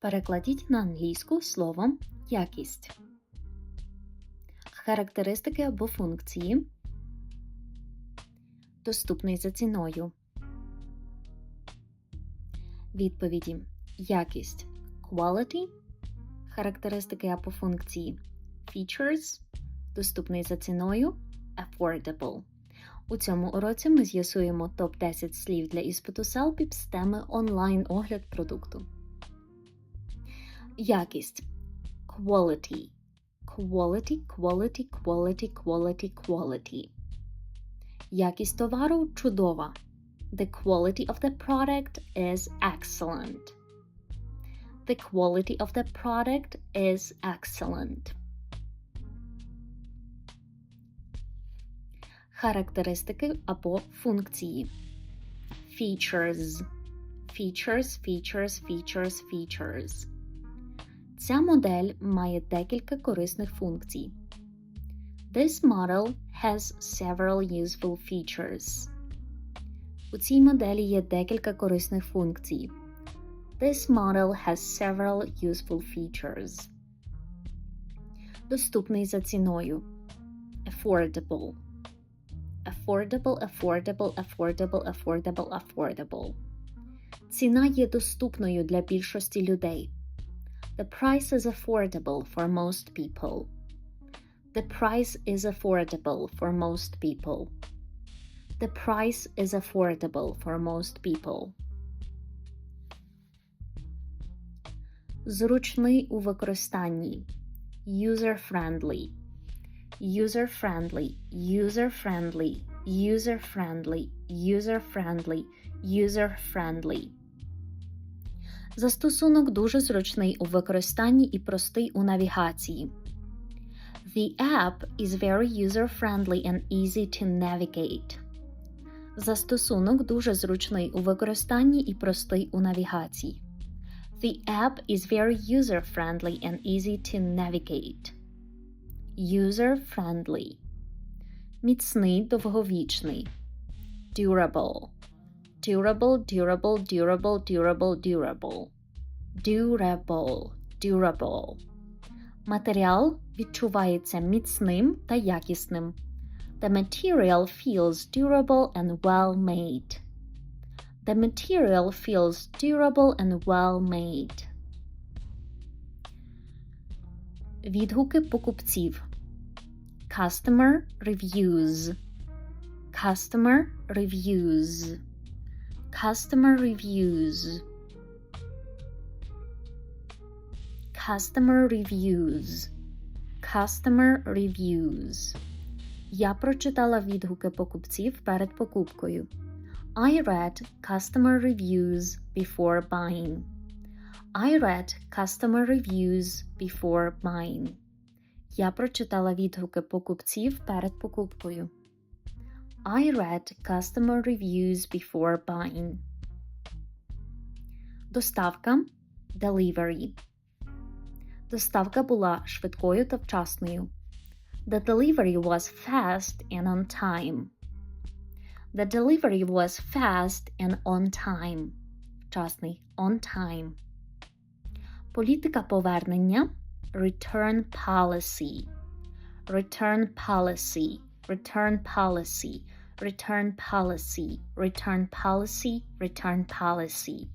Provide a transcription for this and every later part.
Перекладіть на англійську словом якість. Характеристики або функції. Доступний за ціною. Відповіді. Якість. Quality. Характеристики або функції. Features. Доступний за ціною. Affordable. У цьому уроці ми з'ясуємо топ-10 слів для іспиту Селпіп з теми онлайн-огляд продукту. Якість. Quality. Quality, quality, quality, quality, quality. Якість товару чудова. The quality of the product is excellent. The quality of the product is excellent. Характеристики або функції. Features. Features, features, features, features. Ця модель має декілька корисних функцій. This model has several useful features. У цій моделі є декілька корисних функцій. This model has several useful features. Доступний за ціною. Affordable. Affordable, affordable, affordable, affordable, affordable. Ціна є доступною для більшості людей. The price is affordable for most people. The price is affordable for most people. The price is affordable for most people. Зручний у використанні. User-friendly. User-friendly. User-friendly. User-friendly. User-friendly. User-friendly. Застосунок дуже зручний у використанні і простий у навігації. The app is very user-friendly and easy to navigate. Застосунок дуже зручний у використанні і простий у навігації. The app is very user-friendly and easy to navigate. User-friendly. Міцний, довговічний. Durable. Durable, durable, durable, durable, durable. Durable, durable. Матеріал відчувається міцним та якісним. The material feels durable and well made. The material feels durable and well made. Відгуки покупців. Customer reviews. Customer reviews. Customer reviews. Customer reviews. Customer reviews. Я прочитала відгуки покупців перед покупкою. I read customer reviews before buying. I read customer reviews before buying. Я прочитала відгуки покупців перед покупкою. I read customer reviews before buying. Доставка delivery. Доставка була швидкою та вчасною. The delivery was fast and on time. The delivery was fast and on time. Вчасний on time. Політика повернення return policy. Return policy. Return policy. Return policy. Return policy. Return policy.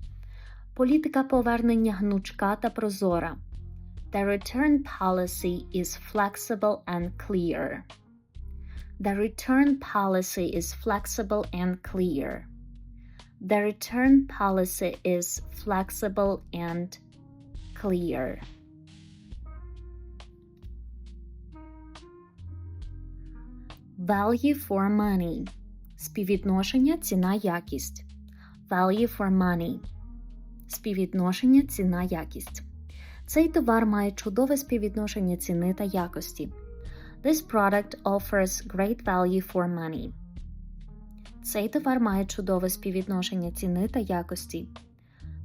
Політика повернення гнучка та прозора. The return policy is flexible and clear. The return policy is flexible and clear. The return policy is flexible and clear. Value for money. Співвідношення ціна якість. Value for money. Співвідношення ціна якість. Цей товар має чудове співвідношення ціни та якості. This product offers great value for money. Цей товар має чудове співвідношення ціни та якості.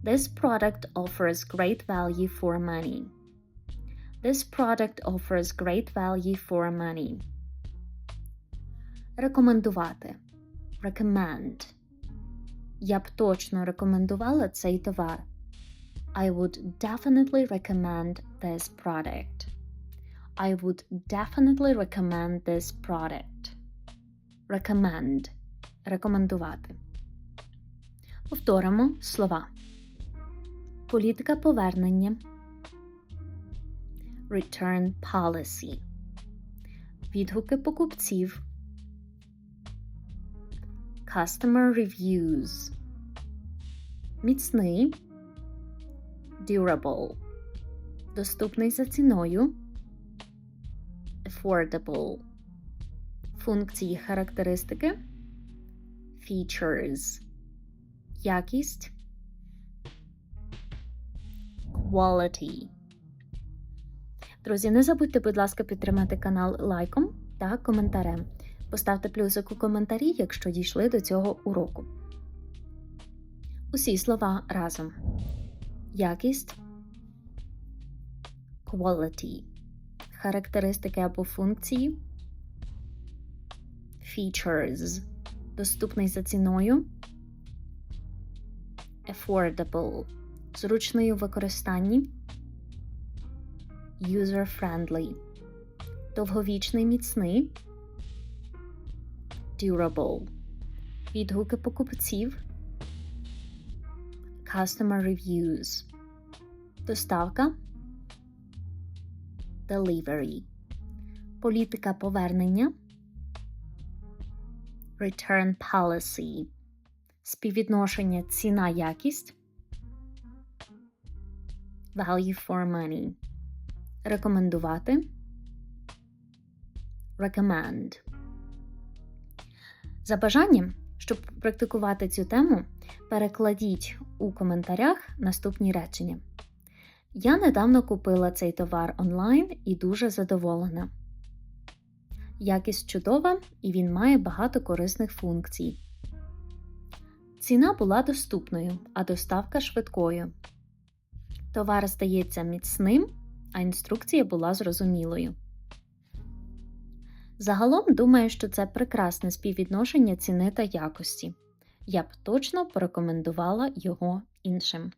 This product offers great value for money. This product offers great value for money. Рекомендувати. Recommend. Я б точно рекомендувала цей товар. I would definitely recommend this product. I would definitely recommend this product. Recommend. Рекомендувати. Повторимо слова. Політика повернення. Return policy. Відгуки покупців. Customer reviews. Міцний. Durable. Доступний за ціною. Affordable. Функції характеристики. Features. Якість. Quality. Друзі, не забудьте, будь ласка, підтримати канал лайком та коментарем. Поставте плюсик у коментарі, якщо дійшли до цього уроку. Усі слова разом. Якість. Quality. Характеристики або функції. Features. Доступний за ціною. Affordable. Зручний у використанні. User-friendly. Довговічний міцний. Durable. Відгуки покупців. Customer reviews. Доставка. Delivery. Політика повернення. Return policy. Співвідношення ціна якість. Value for money. Рекомендувати. Recommend. За бажанням, щоб практикувати цю тему, перекладіть у коментарях наступні речення. Я недавно купила цей товар онлайн і дуже задоволена. Якість чудова і він має багато корисних функцій. Ціна була доступною, а доставка швидкою. Товар здається міцним, а інструкція була зрозумілою. Загалом думаю, що це прекрасне співвідношення ціни та якості. Я б точно порекомендувала його іншим.